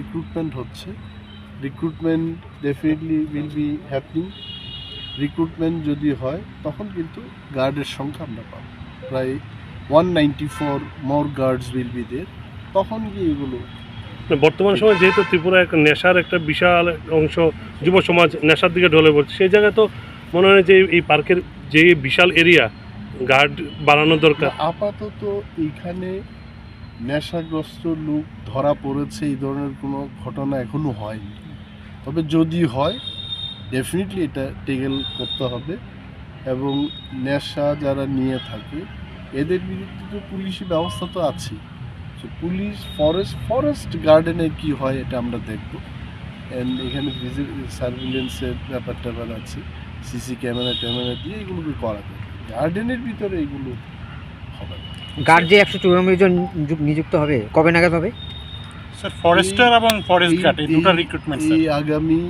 Recruitment হচ্ছে recruitment definitely will be happening recruitment যদি হয় তখন কিন্তু গার্ডের সংখ্যা আমরা পাবো। প্রায় one ninety four more guards will be দের তখন গিয়ে এগুলো বর্তমান সময় যেহেতু ত্রিপুরা একটা নেশার একটা বিশাল অংশ যুব সমাজ নেশার দিকে ঢলে পড়ছে সেই জায়গায় তো মনে হয় যে এই পার্কের যে বিশাল এরিয়া গার্ড বাড়ানো দরকার। আপাতত এইখানে নেশাগ্রস্ত লোক ধরা পড়েছে, এই ধরনের কোনো ঘটনা এখনও হয়নি। তবে যদি হয় ডেফিনেটলি এটা টেকেল করতে হবে এবং নেশা যারা নিয়ে থাকে, এদের বিরুদ্ধে তো পুলিশি ব্যবস্থা তো আছে। পুলিশ ফরেস্ট ফরেস্ট গার্ডেনে কি হয় এটা আমরা দেখব। অ্যান্ড এখানে সার্ভিলেন্সের ব্যাপার ট্যাপার আছে সিসি ক্যামেরা ট্যামেরা দিয়ে এগুলোকে করা যাবে গার্ডেনের ভিতরে এগুলো গার্ড যে একশো চুরানব্বই জন নিযুক্ত হবে কবে নাগাদ হবে? স্যার ফরেস্টার এবং ফরেস্ট গার্ড এই দুটো রিক্রুটমেন্ট এই আগামী